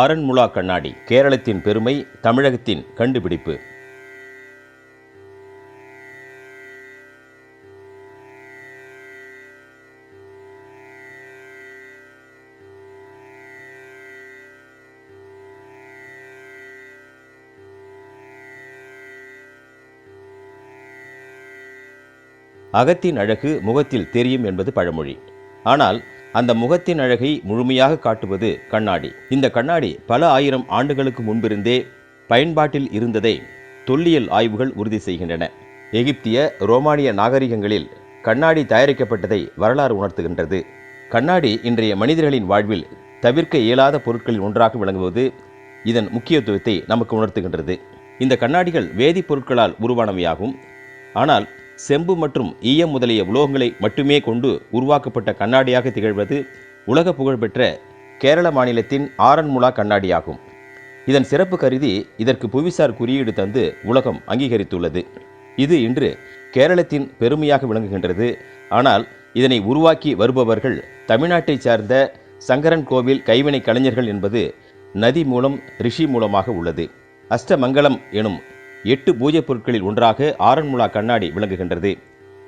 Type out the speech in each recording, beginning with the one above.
ஆரன்முளா கண்ணாடி கேரளத்தின் பெருமை தமிழகத்தின் கண்டுபிடிப்பு. அகத்தின் அழகு முகத்தில் தெரியும் என்பது பழமொழி. ஆனால் அந்த முகத்தின் அழகை முழுமையாக காட்டுவது கண்ணாடி. இந்த கண்ணாடி பல ஆயிரம் ஆண்டுகளுக்கு முன்பிருந்தே பயன்பாட்டில் இருந்ததை தொல்லியல் ஆய்வுகள் உறுதி செய்கின்றன. எகிப்திய ரோமானிய நாகரிகங்களில் கண்ணாடி தயாரிக்கப்பட்டதை வரலாறு உணர்த்துகின்றது. கண்ணாடி இன்றைய மனிதர்களின் வாழ்வில் தவிர்க்க இயலாத பொருட்களில் ஒன்றாக விளங்குவது இதன் முக்கியத்துவத்தை நமக்கு உணர்த்துகின்றது. இந்த கண்ணாடிகள் வேதிப்பொருட்களால் உருவானவையாகும். ஆனால் செம்பு மற்றும் ஈயம் முதலிய உலோகங்களை மட்டுமே கொண்டு உருவாக்கப்பட்ட கண்ணாடியாக திகழ்வது உலக புகழ்பெற்ற கேரள மாநிலத்தின் ஆரன்முலா கண்ணாடியாகும். இதன் சிறப்பு கருதி இதற்கு புவிசார் குறியீடு தந்து உலகம் அங்கீகரித்துள்ளது. இது இன்று கேரளத்தின் பெருமையாக விளங்குகின்றது. ஆனால் இதனை உருவாக்கி வருபவர்கள் தமிழ்நாட்டைச் சார்ந்த சங்கரன் கோவில் கைவினை கலைஞர்கள் என்பது நதி மூலம் ரிஷி மூலமாக உள்ளது. அஷ்டமங்கலம் எனும் எட்டு பூஜைப் பொருட்களில் ஒன்றாக ஆரன்முளா கண்ணாடி விளங்குகின்றது.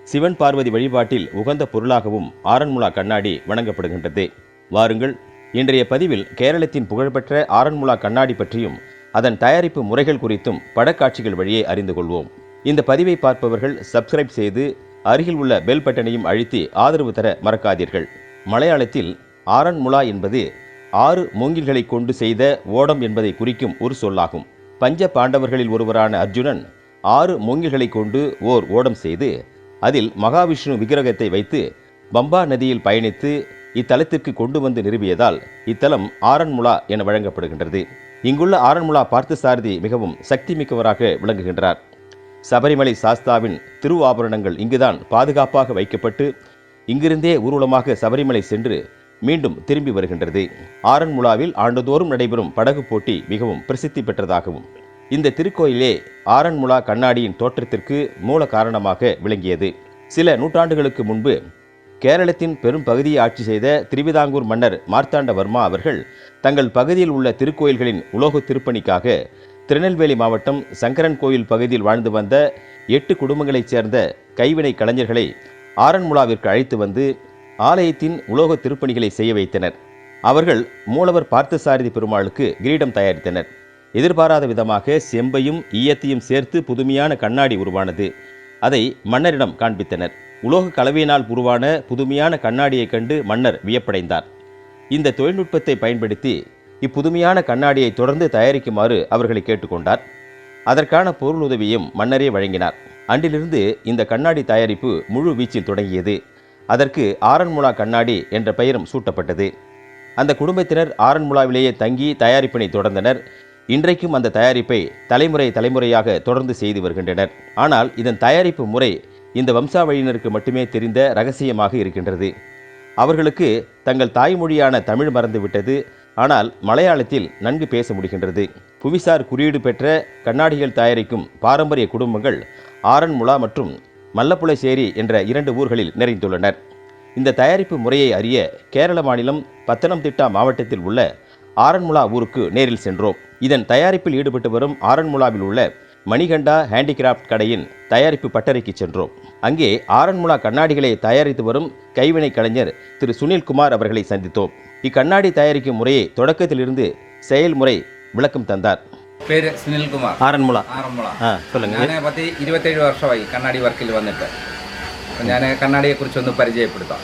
சிவன் பார்வதி வழிபாட்டில் உகந்த பொருளாகவும் ஆரன்முளா கண்ணாடி வணங்கப்படுகின்றது. வாருங்கள் இன்றைய பதிவில் கேரளத்தின் புகழ்பெற்ற ஆரன்முளா கண்ணாடி பற்றியும் அதன் தயாரிப்பு முறைகள் குறித்தும் படக்காட்சிகள் வழியே அறிந்து கொள்வோம். இந்த பதிவை பார்ப்பவர்கள் சப்ஸ்கிரைப் செய்து அருகில் உள்ள பெல் பட்டனையும் அழுத்தி ஆதரவு தர மறக்காதீர்கள். மலையாளத்தில் ஆரன்முளா என்பது ஆறு மூங்கில்களை கொண்டு செய்த ஓடம் என்பதை குறிக்கும் ஒரு சொல்லாகும். பஞ்ச பாண்டவர்களில் ஒருவரான அர்ஜுனன் ஆறு மூங்கில்களை கொண்டு ஓர் ஓடம் செய்து அதில் மகாவிஷ்ணு விக்கிரகத்தை வைத்து பம்பா நதியில் பயணித்து இத்தலத்திற்கு கொண்டு வந்து நிறுவியதால் இத்தலம் ஆரன்முலா என வழங்கப்படுகின்றது. இங்குள்ள ஆரன்முலா பார்த்தசாரதி மிகவும் சக்தி மிக்கவராக விளங்குகின்றார். சபரிமலை சாஸ்தாவின் திருவாபரணங்கள் இங்குதான் பாதுகாப்பாக வைக்கப்பட்டு இங்கிருந்தே ஊர்வலமாக சபரிமலை சென்று மீண்டும் திரும்பி வருகின்றது. ஆரன்முளாவில் ஆண்டுதோறும் நடைபெறும் படகு போட்டி மிகவும் பிரசித்தி பெற்றதாகவும் இந்த திருக்கோயிலே ஆரன்முளா கண்ணாடியின் தோற்றத்திற்கு மூல காரணமாக விளங்கியது. சில நூற்றாண்டுகளுக்கு முன்பு கேரளத்தின் பெரும் பகுதியை ஆட்சி செய்த திருவிதாங்கூர் மன்னர் மார்த்தாண்டவர்மா அவர்கள் தங்கள் பகுதியில் உள்ள திருக்கோயில்களின் உலோக திருப்பணிக்காக திருநெல்வேலி மாவட்டம் சங்கரன் கோயில் பகுதியில் வாழ்ந்து வந்த எட்டு குடும்பங்களைச் சேர்ந்த கைவினை கலைஞர்களை ஆரன்முளாவிற்கு அழைத்து வந்து ஆலயத்தின் உலோக திருப்பணிகளை செய்ய வைத்தனர். அவர்கள் மூலவர் பார்த்தசாரதி பெருமாளுக்கு கிரீடம் தயாரித்தனர். எதிர்பாராத விதமாக செம்பையும் ஈயத்தையும் சேர்த்து புதுமையான கண்ணாடி உருவானது. அதை மன்னரிடம் காண்பித்தனர். உலோக கலவையினால் உருவான புதுமையான கண்ணாடியைக் கண்டு மன்னர் வியப்படைந்தார். இந்த தொழில்நுட்பத்தை பயன்படுத்தி இப்புதுமையான கண்ணாடியை தொடர்ந்து தயாரிக்குமாறு அவர்களை கேட்டுக்கொண்டார். அதற்கான பொருளுதவியும் மன்னரே வழங்கினார். அன்றிலிருந்து இந்த கண்ணாடி தயாரிப்பு முழு வீச்சில் தொடங்கியது. அதற்கு ஆரன்முளா கண்ணாடி என்ற பெயரும் சூட்டப்பட்டது. அந்த குடும்பத்தினர் ஆரன்முளாவிலேயே தங்கி தயாரிப்பினை தொடர்ந்தனர். இன்றைக்கும் அந்த தயாரிப்பை தலைமுறை தலைமுறையாக தொடர்ந்து செய்து வருகின்றனர். ஆனால் இதன் தயாரிப்பு முறை இந்த வம்சாவழியினருக்கு மட்டுமே தெரிந்த ரகசியமாக இருக்கின்றது. அவர்களுக்கு தங்கள் தாய்மொழியான தமிழ் மறந்துவிட்டது ஆனால் மலையாளத்தில் நன்கு பேச முடிகின்றது. புவிசார் குறியீடு பெற்ற கண்ணாடிகள் தயாரிக்கும் பாரம்பரிய குடும்பங்கள் ஆரன்முளா மற்றும் மல்லப்புழசேரி என்ற இரண்டு ஊர்களில் நிறைந்துள்ளனர். இந்த தயாரிப்பு முறையை அறிய கேரள மாநிலம் பத்தனம்திட்டா மாவட்டத்தில் உள்ள ஆரன்முளா ஊருக்கு நேரில் சென்றோம். இதன் தயாரிப்பில் ஈடுபட்டு வரும் ஆரன்முளாவில் உள்ள மணிகண்டா ஹேண்டிகிராஃப்ட் கடையின் தயாரிப்பு பட்டறைக்கு சென்றோம். அங்கே ஆரன்முளா கண்ணாடிகளை தயாரித்து வரும் கைவினை கலைஞர் திரு சுனில்குமார் அவர்களை சந்தித்தோம். இக்கண்ணாடி தயாரிக்கும் முறையை தொடக்கத்திலிருந்து செயல்முறை விளக்கம் தந்தார். പേര് സുനിൽകുമാർ ஆரன்முளா ആറന്മുള ஆ சொல்லுங்க ഞാൻ പത്ത് ഇരുപത്തേഴ് വർഷമായി കണ്ണാടി വർക്കിൽ വന്നിട്ട് അപ്പം ഞാൻ കണ്ണാടിയെക്കുറിച്ചൊന്ന് പരിചയപ്പെടുത്താം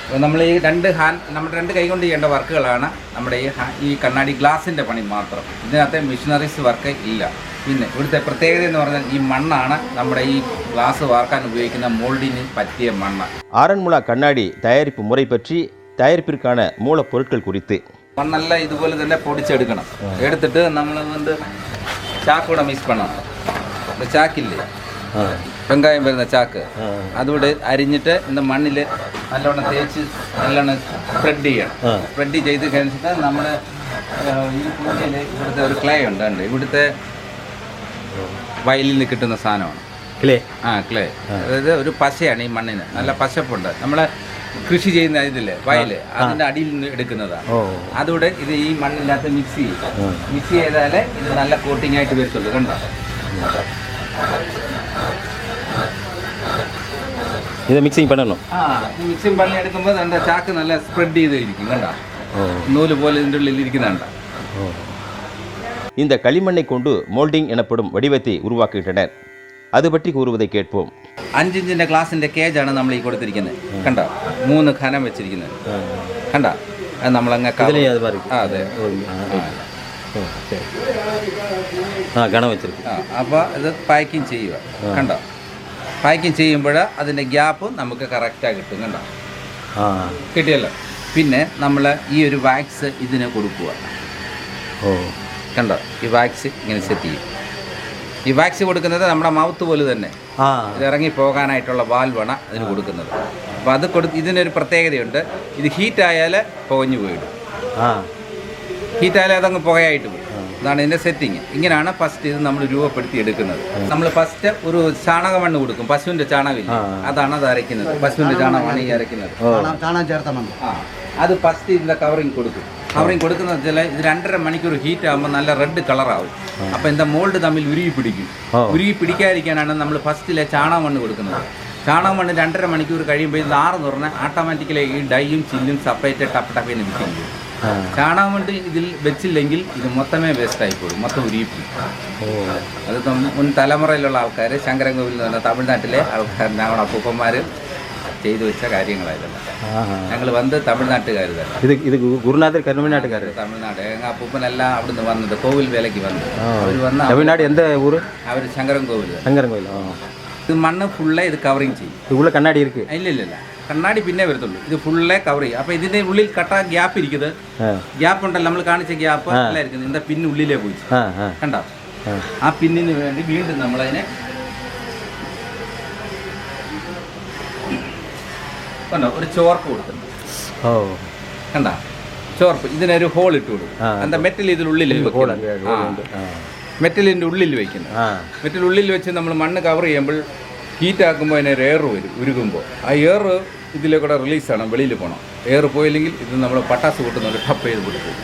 അപ്പോൾ നമ്മൾ ഈ രണ്ട് ഹാൻഡ് നമ്മുടെ രണ്ട് കൈ കൊണ്ട് ചെയ്യേണ്ട വർക്കുകളാണ് നമ്മുടെ ഈ ഹാ- ഈ കണ്ണാടി ഗ്ലാസിൻ്റെ പണി മാത്രം ഇതിനകത്തെ മിഷനറീസ് വർക്ക് ഇല്ല പിന്നെ ഇവിടുത്തെ പ്രത്യേകത എന്ന് പറഞ്ഞാൽ ഈ മണ്ണാണ് നമ്മുടെ ഈ ഗ്ലാസ് വാർക്കാൻ ഉപയോഗിക്കുന്ന മോൾഡിന് പറ്റിയ മണ്ണ് ஆரன்முளா கண்ணாடி தயாரிப்பு முறை பற்றி தயாரிப்பிற்கான மூலப்பொருட்கள் குறித்து മണ്ണെല്ലാം ഇതുപോലെ തന്നെ പൊടിച്ചെടുക്കണം എടുത്തിട്ട് നമ്മൾ வந்து ചാക്കൂടെ മിക്സ് பண்ணணும் இந்த ചാക്കില്ലേ വെങ്കായം വരുന്ന ചാക്ക് അതുകൂടെ അരിഞ്ഞിട്ട് இந்த മണ്ണിൽ നല്ലോണം തേച്ച് നല്ലോണം സ്പ്രെഡ് ചെയ്യണം സ്പ്രെഡ് ചെയ്ത് കഴിഞ്ഞിട്ട് നമ്മൾ ഈ പൂജയിൽ ഇവിടുത്തെ ഒരു ക്ലേ ഉണ്ട് ഉണ്ട് ഇവിടുത്തെ വയലിൽ നിന്ന് കിട്ടുന്ന സാധനമാണ് கிளே ആ ക്ലേ അതായത് ഒരു പശയാണ് ഈ മണ്ണിന് നല്ല പശപ്പുണ്ട് നമ്മൾ കൃഷി ചെയ്യുന്ന ഇതില്ലേ വയല് അതിന്റെ അടിയിൽ നിന്ന് എടുക്കുന്നതാണ് ഓ അതോടെ ഇത് ഈ മണ്ണിനകത്ത് മിക്സ് ചെയ്യും മിക്സ് ചെയ്താലേ ഇത് നല്ല കോട്ടിംഗ് ആയിട്ട് വരത്തുള്ളൂ കണ്ടോ இதை மிக்சிங் பண்ணணும் ആ മിക്സിങ് പള്ളി എടുക്കുമ്പോൾ എന്താ ചാക്ക് നല്ല സ്പ്രെഡ് ചെയ്തിരിക്കും കണ്ടോ ஓ നൂല് പോലെ ഇതിൻ്റെ ഉള്ളിൽ ഇരിക്കുന്നുണ്ടോ ஓ இந்த களிமண்ணை கொண்டு மோல்டிங் எனப்படும் வடிவத்தை உருவாக்குகின்றனர் അത് പറ്റി കൂറുവதை കേൾപ്പോം. അഞ്ചിഞ്ചിന്റെ കേജ് ആണ് നമ്മൾ ഈ കൊടുത്തിരിക്കുന്നത്. കണ്ട? മൂന്ന് ഖനം വെച്ചിരിക്കുന്നത്. കണ്ട? അത് അപ്പോൾ ഇത് പാക്കിങ് ചെയ്യുക. കണ്ടോ? പാക്കിങ് ചെയ്യുമ്പോൾ അതിന്റെ ഗ്യാപ്പ് നമുക്ക് കറക്റ്റായി കിട്ടും. കണ്ടോ? ആ. കിട്ടിയല്ലോ? പിന്നെ നമ്മൾ ഈ ഒരു വാക്സ് ഇതിന് കൊടുക്കുക. ഓ. കണ്ടോ? ഈ വാക്സ് ഇങ്ങനെ സെറ്റ് ചെയ്യും. ഈ വാക്സിൻ കൊടുക്കുന്നത് നമ്മുടെ മൗത്ത് പോലെ തന്നെ. ഇത് ഇറങ്ങി പോകാനായിട്ടുള്ള വാൽവാണ് അതിന് കൊടുക്കുന്നത്. അപ്പോൾ അത് കൊടു ഇതിനൊരു പ്രത്യേകതയുണ്ട്. ഇത് ഹീറ്റായാൽ പുകഞ്ഞു പോയിടും. ഹീറ്റ് അതങ്ങ് പുകയായിട്ട് പോയി. ഇതാണ് ഇതിന്റെ സെറ്റിങ് ഇങ്ങനെയാണ് ഫസ്റ്റ് ഇത് നമ്മൾ രൂപപ്പെടുത്തി എടുക്കുന്നത് നമ്മൾ ഫസ്റ്റ് ഒരു ചാണക മണ്ണ് കൊടുക്കും. പശുവിന്റെ ചാണകമില്ല? അതാണ് അത് അരയ്ക്കുന്നത്. പശുവിന്റെ ചാണകമാണ് ഈ അരയ്ക്കുന്നത്. ആ. അത് ഫസ്റ്റ് ഇതിന്റെ കവറിങ് കൊടുക്കും. കവറിങ് കൊടുക്കുന്ന ചില ഇത് രണ്ടര മണിക്കൂർ ഹീറ്റ് ആകുമ്പോൾ നല്ല റെഡ് കളറാവും അപ്പോൾ എന്താ മോൾഡ് തമ്മിൽ ഉരുകി പിടിക്കും. ഉരുകി പിടിക്കാതിരിക്കാനാണ് നമ്മൾ ഫസ്റ്റിലെ ചാണകം മണ്ണ് കൊടുക്കുന്നത്. ചാണകം മണ്ണ് രണ്ടര മണിക്കൂർ കഴിയുമ്പോൾ ഇത് ആറ് തുറന്ന് ഓട്ടോമാറ്റിക്കലി ഈ ഡൈയും ചില്ലും സെപ്പറേറ്റ് ടപ്പ് ടപ്പിന് വിൽക്കും ചാണകം കൊണ്ട് ഇതിൽ വെച്ചില്ലെങ്കിൽ ഇത് മൊത്തമേ വേസ്റ്റ് പോകും. മൊത്തം ഉരുകിപ്പോയി അത് മുൻ തലമുറയിലുള്ള ആൾക്കാർ ശങ്കരൻകോവിൽ എന്ന് പറഞ്ഞ തമിഴ്നാട്ടിലെ ആൾക്കാർ ഞങ്ങളുടെ അപ്പൂപ്പന്മാർ ചെയ്തു വെച്ച കാര്യങ്ങളാണ് ഇതെല്ലാം ഞങ്ങൾ വന്ന് തമിഴ്നാട്ടുകാർ തന്നെ ഇത് ഇത് ഗുരുനാഥർ തമിഴ്നാട്ടുകാർ തമിഴ്നാട് എങ്ങ അപ്പൂപ്പനെല്ലാം അവിടുന്ന് വന്നത് കോവിൽ വേലയ്ക്ക് വന്നു അവർ വന്ന് തമിഴ്നാട് എന്ത് ഊർ അവർ ശങ്കരൻ കോവിൽ ശങ്കരൻ കോവിൽ ഇത് മണ്ണ് ഫുള്ളേ ഇത് കവറിങ് ചെയ്യും ഇവിടെ കണ്ണാടി ഇരിക്കും ഇല്ല ഇല്ല ഇല്ല കണ്ണാടി പിന്നെ വരത്തുള്ളൂ ഇത് ഫുള്ളേ കവർ ചെയ്യും അപ്പോൾ ഇതിന്റെ ഉള്ളിൽ കട്ട ഗ്യാപ്പ് ഇരിക്കുന്നത് ഗ്യാപ്പ് ഉണ്ടല്ലോ നമ്മൾ കാണിച്ച ഗ്യാപ്പ് അല്ല ഇരിക്കുന്നത് ഇതിന്റെ പിന്നുള്ളിലേ പോയി കണ്ടോ ആ പിന്നിന് വേണ്ടി വീണ്ടും നമ്മളതിനെ കണ്ടോ? ഒരു ചോർപ്പ് കൊടുക്കുന്നു ഓ. കണ്ട? ചോർപ്പ്. ഇതിനൊരു ഹോൾ ഇട്ട് കൊടുക്കും. എന്താ? മെറ്റൽ ഇതിനുള്ളിൽ മെറ്റലിന്റെ ഉള്ളിൽ വെക്കുന്നത്. മെറ്റൽ ഉള്ളിൽ വെച്ച് നമ്മൾ മണ്ണ് കവർ ചെയ്യുമ്പോൾ ഹീറ്റ് ആക്കുമ്പോൾ അതിന് ഒരു എയർ വരും ഉരുകുമ്പോൾ. ആ എയർ ഇതിലെ റിലീസ് ആണ് വെളിയിൽ പോകണം. എയർ പോയില്ലെങ്കിൽ ഇത് നമ്മൾ പട്ടാസ് കൂട്ടുന്നുണ്ട് ടപ്പ് ചെയ്ത് കൊടുക്കും.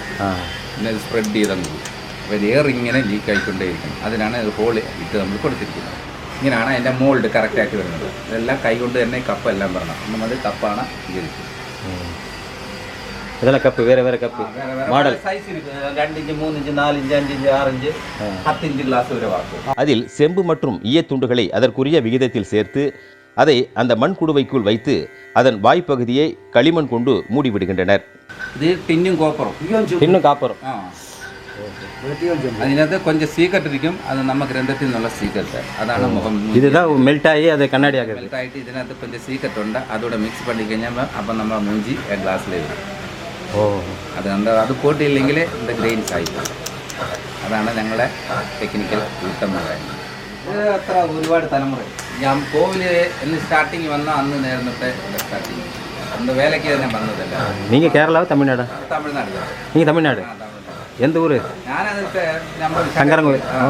പിന്നെ ഇത് സ്പ്രെഡ് ചെയ്തങ്ങ് അപ്പോൾ എയർ ഇങ്ങനെ ലീക്ക് ആയിക്കൊണ്ടേയിരിക്കും അതിനാണ് ഹോൾ ഇട്ട് നമ്മൾ കൊടുത്തിരിക്കുന്നത്. ഇങ്ങനെയാണ് അതിൻ്റെ മോൾഡ് കറക്റ്റായിട്ട് വരുന്നത് ഇതെല്ലാം കൈകൊണ്ട് തന്നെ കപ്പ് എല്ലാം വരണം നമ്മൾ കപ്പാണ് ഉപയോഗിക്കുന്നത് ம். இதெல்லாம் கப்பு வேற வேற கப்பு മോഡൽ സൈസ് രണ്ടിഞ്ച് മൂന്നിഞ്ച് നാലിഞ്ച് അഞ്ചിഞ്ച് ആറിഞ്ച് പത്തിഞ്ച് ഗ്ലാസ് വരെ വാക്കും அதில் செம்பு மற்றும் ஈயத்துண்டுகளை அதற்குரிய விகிதத்தில் சேர்த்து அதை அந்த மண் குடுவைக்குள் வைத்து அதன் வாய்ப்பகுதியை களிமண் கொண்டு மூடிவிடுகின்றனர் ഇത് ടിന്നും കോപ്പറും இன்னும் காப்பரும் ആ അതിനകത്ത് കൊഞ്ചം സീക്രട്ട് ഇരിക്കും അത് നമ്മ ഗ്രന്ഥത്തിൽ നിന്നുള്ള സീക്രട്ട് അതാണ് മുഖം இதுதான் மெல்ட் ஆகி அது கண்ணாடி ஆகுது മെൽട്ടായിട്ട് ഇതിനകത്ത് കൊഞ്ചം സീക്രട്ട് ഉണ്ട് അതോടെ മിക്സ് പണി കഴിഞ്ഞാൽ അപ്പം നമ്മൾ മൂഞ്ചി ഗ്ലാസ്സിൽ വരും ஓ അത് എന്താ അത് പോട്ടിയില്ലെങ്കിൽ இந்த ഗ്രെയിൻസ് ആയിപ്പോകും അതാണ് ഞങ്ങളെ ടെക്നിക്കൽ കൂട്ടം എന്ന് പറയുന്നത് ഇത് അത്ര ഒരുപാട് തലമുറ ഞാൻ കോവില് എന്ന് സ്റ്റാർട്ടിങ് വന്ന അന്ന് നേർന്നിട്ട് സ്റ്റാർട്ടിങ് അന്ന് വേലയ്ക്ക് തന്നെ വന്നതല്ല நீங்கள் கேரளாவா தமிழ்நாடா തമിഴ്നാട് തന്നെ. நீங்கள் தமிழ்நாடு ആ, തമിഴ്നാട് எந்த ஊர் ഞാനത് നമ്മൾ சங்கரங்கோயில் ஓ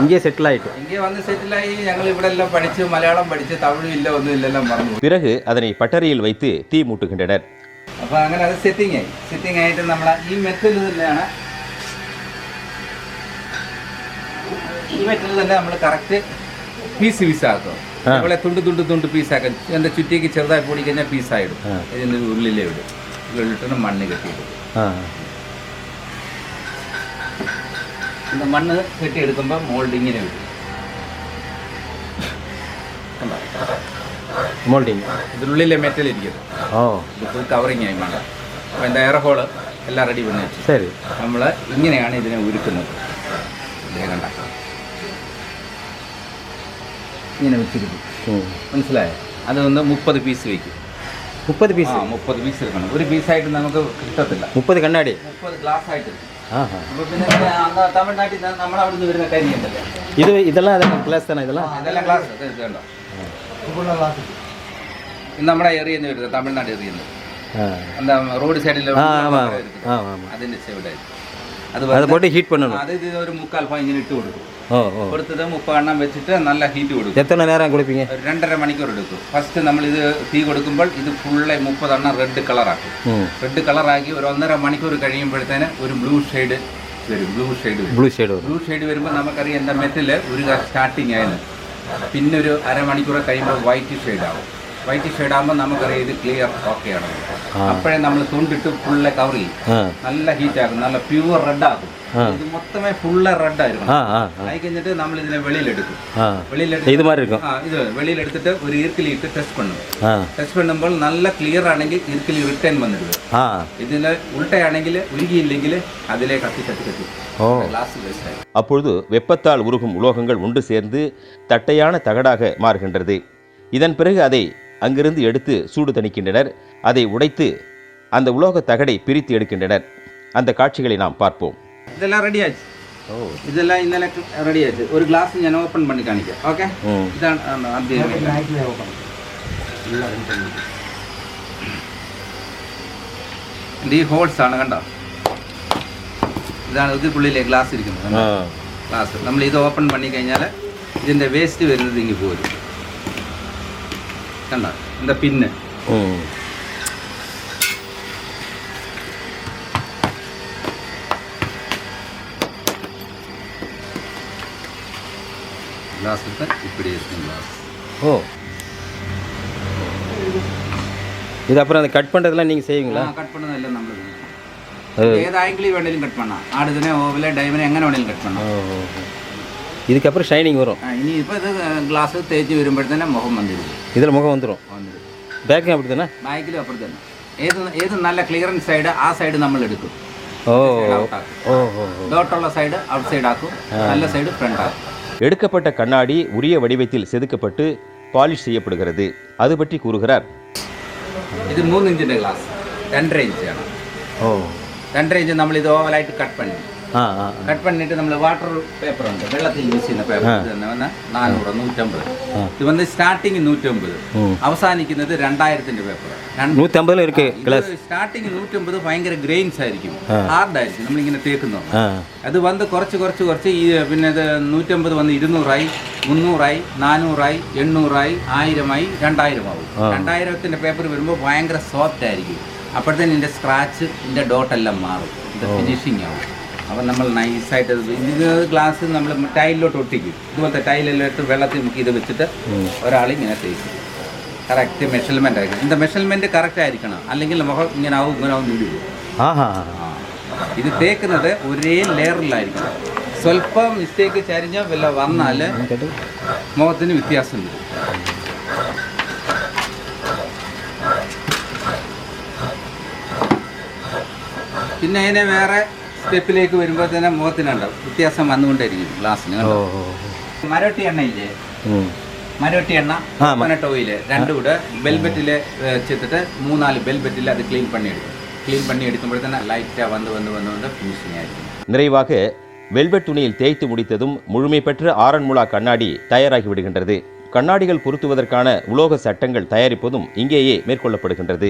இங்கேயே செட்டில் ஆயிட்டு ഇന്ത്യ വന്ന് സെറ്റിലായി ഞങ്ങൾ ഇവിടെ എല്ലാം പഠിച്ച് മലയാളം പഠിച്ച് തമിഴും ഇല്ല ഒന്നും ഇല്ലെല്ലാം മറന്നു பிறகு அதனை பட்டறையில் வைத்து தீ மூட்டுகின்றனர் അപ്പോൾ അങ്ങനെ അത് സെറ്റിംഗ് ആയി സെറ്റിംഗ് ആയിട്ട് നമ്മൾ ഈ മെറ്റൽ തന്നെയാണ് ഈ മെറ്റൽ തന്നെ നമ്മൾ കറക്റ്റ് പീസ് പീസാക്കും ആ. ഇവിടെ തുണ്ട് തുണ്ട് തുണ്ട് പീസാക്കും എൻ്റെ ചുറ്റിക്ക് ചെറുതായി പൊടി കഴിഞ്ഞാൽ പീസായിടും ആ. ഇതിൻ്റെ ഉള്ളിലേ ഇടും ഉള്ളിലിട്ട് മണ്ണ് കെട്ടിയിടും ഇത് മണ്ണ് കെട്ടിയെടുക്കുമ്പോൾ മോൾഡിങ്ങിന് വരും. മോൾഡിങ് ഇതിനുള്ളിലെ മെറ്റൽ ഇരിക്കും ഓ ഇത് കവറിങ് ആയി മണ്ണ് അപ്പോൾ എന്റെ എയർ ഹോൾ എല്ലാം റെഡി പണി ശരി. നമ്മൾ ഇങ്ങനെയാണ് ഇതിനെ ഉരുക്കുന്നത്. കണ്ട. ഇങ്ങനെ വെച്ചിരിക്കും മനസ്സിലായോ? അത് അതൊന്ന് മുപ്പത് പീസ് വയ്ക്കും മുപ്പത് പീസ് മുപ്പത് പീസ് എടുക്കണം. ഒരു പീസായിട്ട് നമുക്ക് കിട്ടത്തില്ല. മുപ്പത് കണ്ണാടി? മുപ്പത് ഗ്ലാസ് ആയിട്ട് ஆஹா അപ്പോൾ പിന്നെ ഇവിടെ അന്ന് തമിഴ്നാട്ടിൽ നിന്ന് നമ്മുടെ അവിടെ നിന്ന് വരുന്ന കരി ഉണ്ടല്ലേ இது இதெல்லாம் அதெல்லாம் கிளாஸ் தானே இதெல்லாம் ഇതെല്ലാം ഗ്ലാസ് ഇത് കണ്ടോ ഇത് നമ്മുടെ ഏറിയ വരുന്നത് തമിഴ്നാട് ഏറിയ ஆ എന്താ റോഡ് സൈഡിൽ ஆ ஆமாம் ஆமாம் ஆமாம் അതിൻ്റെ ചെവിടെ അത് அதை போட்டு ஹீட் பண்ணணும் അത് ഇത് ഒരു മുക്കാൽ ഭാഗം ഇങ്ങനെ ഇട്ട് കൊടുക്കും കൊടുത്തിട്ട് മുപ്പതെണ്ണം വെച്ചിട്ട് നല്ല ഹീറ്റ് കൊടുക്കും. എത്ര നേരം കുളിപ്പിക്കുക? രണ്ടര മണിക്കൂർ എടുക്കും. ഫസ്റ്റ് നമ്മൾ ഇത് തീ കൊടുക്കുമ്പോൾ ഇത് ഫുള്ള് മുപ്പതെണ്ണം റെഡ് കളറാക്കും. റെഡ് കളറാക്കി ഒരു ഒന്നര മണിക്കൂർ കഴിയുമ്പോഴത്തേന് ഒരു ബ്ലൂ ഷെയ്ഡ് വരും. Blue shade blue shade blue shade വരുമ്പോൾ നമുക്കറിയാം എന്താ മെറ്റൽ ഒരു സ്റ്റാർട്ടിങ് ആയിരുന്നു. പിന്നെ ഒരു അരമണിക്കൂർ കഴിയുമ്പോൾ വൈറ്റ് ഷെയ്ഡ് ആവും. വൈറ്റ് ഷെയ്ഡ് ആകുമ്പോൾ നമുക്കറിയാം ഇത് ക്ലിയർ ഓക്കെയാണ്. അപ്പോഴേ നമ്മൾ തുണ്ടിട്ട് ഫുള്ള് കവർ ചെയ്യും നല്ല ഹീറ്റ് ആക്കും നല്ല പ്യുവർ റെഡ് ആക്കും. ഇത് മൊത്തമേ ഫുള്ള് റെഡ് ആയിരിക്കും ആയി കഴിഞ്ഞിട്ട് നമ്മൾ ഇതിനെ വെളിയിലെടുക്കും വെളിയിലെടുത്ത് ഇത് വെളിയിലെടുത്തിട്ട് ഒരു ഈർക്കിലിട്ട് ടെസ്റ്റ് പണ്ണും ടെസ്റ്റ് പണ്ണുമ്പോൾ നല്ല ക്ലിയർ ആണെങ്കിൽ ഈർക്കിലി റിട്ടേൺ വന്നിടുക. ഇതിന് ഉൾട്ടയാണെങ്കിൽ ഉരുകിയില്ലെങ്കിൽ அதிலே கத்தி கத்தி கத்தி கிளாஸ் வேஸ்ட் ஆகும் அப்பொழுது வெப்பத்தால் உருகும் உலோகங்கள் ஒன்று சேர்ந்து தட்டையான தகடாக மாறுகின்றது இதன் பிறகு அதை அங்கிருந்து எடுத்து சூடு தணிக்கின்றனர். அதை உடைத்து அந்த உலோக தகடை பிரித்து எடுக்கின்றனர். அந்த காட்சிகளை நாம் பார்ப்போம். இதெல்லாம் ரெடி ஆச்சு. இதெல்லாம் இந்த ரெடி ஆச்சு. ஒரு கிளாஸ் ஞான ஓப்பன் பண்ணி காணிக்க ஓகே இதான் அப்படியே ஓப்பன் ഈ ഹോൾസ് ആണ് കണ്ടോ? ഇതാണ് கிளாஸ் ഗ്ലാസ് ഇരിക്കുന്നത്. ഗ്ലാസ് നമ്മൾ ഇത് ഓപ്പൺ പണി കഴിഞ്ഞാൽ ഇതിൻ്റെ വേസ്റ്റ് വരുന്നത് ഇങ്ങ് പോരും. കണ്ടോ എന്താ പിന്ന് ம் ഗ്ലാസ് എടുത്ത് ഇപ്പിടി ഇരിക്കും ഗ്ലാസ് ஓ இது அப்புறம் அந்த கட் பண்ணுறதுலாம் நீங்கள் செய்வீங்களா കട്ട് പണ്ണതെല്ലാം നമ്മൾ அது ഏത് ആംഗിളിൽ വേണേലും കട്ട് പണ്ണാം ആടുതിനെ ഓവലെ ഡൈമിനെ എങ്ങനെ വേണേലും കട്ട് പണ്ണാം ஓ, ஓ, ஓ. இதுக்கப்புறம் ஷைனிங் வரும் ആ, ഇനി ഇപ്പോൾ ഇത് ഗ്ലാസ് തേച്ച് വരുമ്പോഴത്തേനെ മുഖം വന്നിരിക്കും இதில் முகம் வந்துடும் വന്നിരിക്കും பேக்கும் அப்படி தானே ബാക്കിലും അപ്പുറത്ത് തന്നെ ഏത് ഏത് നല്ല ക്ലിയറൻസ് സൈഡ് ആ സൈഡ് നമ്മൾ എടുക്കും ஓ ഔട്ട് ആക്കും ஓ ஓ ஓ ഡോട്ടുള്ള സൈഡ് ഔട്ട് സൈഡ് ആക്കും നല്ല സൈഡ് ഫ്രണ്ട് ആക്കും எடுக்கப்பட்ட கண்ணாடி உரிய வடிவத்தில் செதுக்கப்பட்டு பாலிஷ் செய்யப்படுகிறது அது பற்றி கூறுகிறார் ഇത് മൂന്ന് ഇഞ്ചിൻ്റെ ഗ്ലാസ് രണ്ടര ഇഞ്ചാണ് ஓ രണ്ടര ഇഞ്ച് നമ്മൾ ഇത് ഓവലായിട്ട് കട്ട് പണി ஆ ஆ കട്ട് പണിട്ട് നമ്മൾ വാട്ടർ പേപ്പർ ഉണ്ട്. വെള്ളത്തിൽ യൂസ് ചെയ്യുന്ന പേപ്പർ തന്നെ നാനൂറ് നൂറ്റമ്പത്. ഇത് വന്ന് സ്റ്റാർട്ടിങ് നൂറ്റമ്പത്. അവസാനിക്കുന്നത് രണ്ടായിരത്തിന്റെ പേപ്പർ നൂറ്റമ്പതിൽ സ്റ്റാർട്ടിങ് നൂറ്റമ്പത് ഭയങ്കര ഗ്രെയിൻസ് ആയിരിക്കും. ഹാർഡായിരിക്കും നമ്മളിങ്ങനെ തേക്കുന്നത് അത് വന്ന് കുറച്ച് കുറച്ച് കുറച്ച് ഈ പിന്നെ നൂറ്റമ്പത് വന്ന് ഇരുന്നൂറായി മുന്നൂറായി നാനൂറായി എണ്ണൂറായി ആയിരമായി രണ്ടായിരമാവും. രണ്ടായിരത്തിന്റെ പേപ്പർ വരുമ്പോൾ ഭയങ്കര സോഫ്റ്റ് ആയിരിക്കും. അപ്പോഴത്തേന് ഇതിന്റെ സ്ക്രാച്ച് ഇതിന്റെ ഡോട്ടെല്ലാം മാറും. ഇത് ഫിനിഷിംഗ് ആവും. അപ്പം നമ്മൾ നൈസായിട്ട് ഇത് ഗ്ലാസ് നമ്മൾ ടൈലിലോട്ട് ഒട്ടിക്കും. ഇതുപോലത്തെ ടൈലെല്ലാം ഇട്ട് വെള്ളത്തിൽ മുക്കി ഇത് വെച്ചിട്ട് ഒരാൾ ഇങ്ങനെ തേക്കും കറക്റ്റ് മെഷർമെന്റ് ആയിരിക്കും. ഇതിന്റെ മെഷർമെന്റ് കറക്റ്റ് ആയിരിക്കണം. അല്ലെങ്കിൽ മുഖം ഇങ്ങനെ ആവും ഇങ്ങനെ ആവും നീടി. ഇത് തേക്കുന്നത് ഒരേ ലെയറിലായിരിക്കണം സ്വല്പം മിസ്റ്റേക്ക് ചരിഞ്ഞ വല്ല വന്നാൽ മുഖത്തിന് വ്യത്യാസം വരും. പിന്നെ അതിനെ വേറെ സ്റ്റെപ്പിലേക്ക് വരുമ്പോൾ തന്നെ മുഖത്തിനുണ്ടാവും വ്യത്യാസം വന്നുകൊണ്ടേയിരിക്കും ഗ്ലാസ്സിന് മരോട്ടി എണ്ണ ഇല്ലേ മരോട്ടി എണ്ണ കൊക്കനട്ട് ഓയില് രണ്ടും കൂടെ ബെൽബറ്റിൽ ചേർത്തിട്ട് മൂന്നാല് ബെൽബറ്റിൽ അത് ക്ലീൻ പണിയെടുക്കും ക്ലീൻ பண்ணி எடுக்கும்போது തന്നെ லைட்டாக வந்து வந்து வந்து வந்து ஃபினிஷிங் ஆகிருக்கும் நிறைவாக வெல்வெட் துணியில் தேய்த்து முடித்ததும் முழுமை பெற்ற ஆரண்முலா கண்ணாடி தயாராகி விடுகின்றது கண்ணாடிகள் பொருத்துவதற்கான உலோக சட்டங்கள் தயாரிப்பதும் இங்கேயே மேற்கொள்ளப்படுகின்றது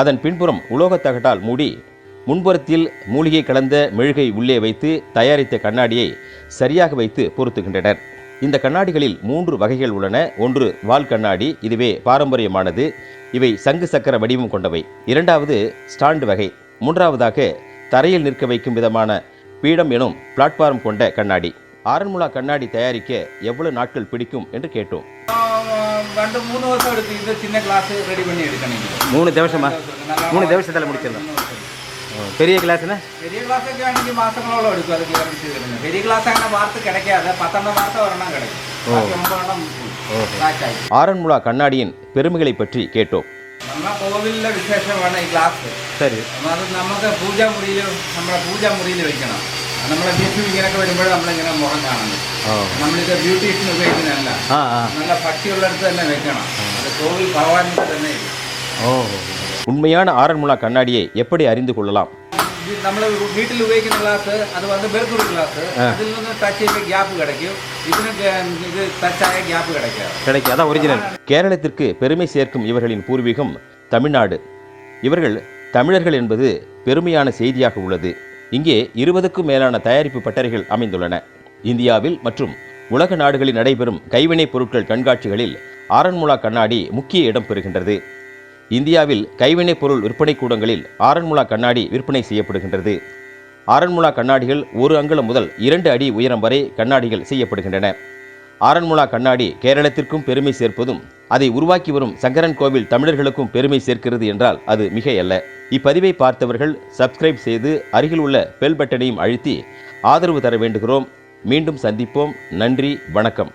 அதன் பின்புறம் உலோகத் தகட்டால் மூடி முன்புறத்தில் மூலிகை கலந்த மெழுகை உள்ளே வைத்து தயாரித்த கண்ணாடியை சரியாக வைத்து பொருத்துகின்றனர். இந்த கண்ணாடிகளில் மூன்று வகைகள் உள்ளன. ஒன்று வால் கண்ணாடி இதுவே பாரம்பரியமானது. இவை சங்கு சக்கர வடிவம் கொண்டவை. இரண்டாவது ஸ்டாண்ட் வகை. மூன்றாவதாக தரையில் நிற்க வைக்கும் விதமான பீடம் எனும் பிளாட்ஃபார்ம் கொண்ட கண்ணாடி. ஆரன்முளா கண்ணாடி தயாரிக்க எவ்வளவு நாட்கள் பிடிக்கும் என்று கேட்டோம். രണ്ട് മൂന്ന് ദിവസം എടുത്ത് ഇത് ചിന്ന ഗ്ലാസ് റെഡി പണി എടുക്കണമെങ്കിൽ மூணு திவசமா மூணு திவசத்தில் முடிச்சிடலாம் ஓ, பெரிய கிளாஸ்னா വലിയ ഗ്ലാസ് ഒക്കെ ആണെങ്കിൽ മാസങ്ങളോളം എടുക്കും അത് ക്ലിയറൻസ് ചെയ്തിരുന്നത് വലിയ ഗ്ലാസ് അങ്ങനെ വാർത്ത് കിടക്കാതെ പത്തെണ്ണം വാർത്ത ഒരെണ്ണം കിടക്കും ബാക്കി ഒമ്പതെണ്ണം scratch ആയി ஆரன்முளா கண்ணாடியின் பெருமைகளை பற்றி கேட்டோம் നമ്മുടെ കോവിലിലെ വിശേഷമാണ് ഈ ഗ്ലാസ് சரி അത് നമുക്ക് പൂജാമുറിയിൽ നമ്മുടെ പൂജാമുറിയിൽ വെക്കണം നമ്മളെ വിഷു ഇങ്ങനെയൊക്കെ വരുമ്പോൾ നമ്മളിങ്ങനെ മുഖം കാണുന്നത് ஓ നമ്മളിത് ബ്യൂട്ടീഷ്യൻ ഉപയോഗിക്കുന്നതല്ല ஆ ஆ നല്ല ഭക്തിയുള്ളിടത്ത് തന്നെ വെക്കണം അത് കോവിൽ ഭഗവാനിൽ തന്നെ ஓ உண்மையான ஆரன்முளா கண்ணாடியை எப்படி அறிந்து கொள்ளலாம் നമ്മൾ വീട്ടിൽ ഉപയോഗിക്കുന്ന ഗ്ലാസ് അത് വന്ന് മെർക്കുറി ഗ്ലാസ് അതിൽ നിന്ന് ടച്ച് ചെയ്യുമ്പോൾ ഗ്യാപ്പ് കിടക്കും ഇതിന് ഗ- ഇത് ടച്ചായ ഗ്യാപ്പ് കിടക്കാറ് கிடைக்கும் அதான் ஒரிஜினல் கேரளத்திற்கு பெருமை சேர்க்கும் இவர்களின் பூர்வீகம் தமிழ்நாடு இவர்கள் தமிழர்கள் என்பது பெருமையான செய்தியாக உள்ளது இங்கே இருபதுக்கும் மேலான தயாரிப்பு பட்டறைகள் அமைந்துள்ளன. இந்தியாவில் மற்றும் உலக நாடுகளில் நடைபெறும் கைவினைப் பொருட்கள் கண்காட்சிகளில் ஆரன்முளா கண்ணாடி முக்கிய இடம் பெறுகின்றது. இந்தியாவில் கைவினைப் பொருள் விற்பனை கூடங்களில் ஆரன்முளா கண்ணாடி விற்பனை செய்யப்படுகின்றது. ஆரன்முளா கண்ணாடிகள் ஒரு அங்குலம் முதல் இரண்டு அடி உயரம் வரை கண்ணாடிகள் செய்யப்படுகின்றன. ஆரன்முளா கண்ணாடி கேரளத்திற்கும் பெருமை சேர்ப்பதும் அதை உருவாக்கி வரும் சங்கரன் கோவில் தமிழர்களுக்கும் பெருமை சேர்க்கிறது என்றால் அது மிகையல்ல. இப்பதிவை பார்த்தவர்கள் சப்ஸ்கிரைப் செய்து அருகில் உள்ள பெல் பட்டனையும் அழுத்தி ஆதரவு தர வேண்டுகிறோம். மீண்டும் சந்திப்போம். நன்றி வணக்கம்.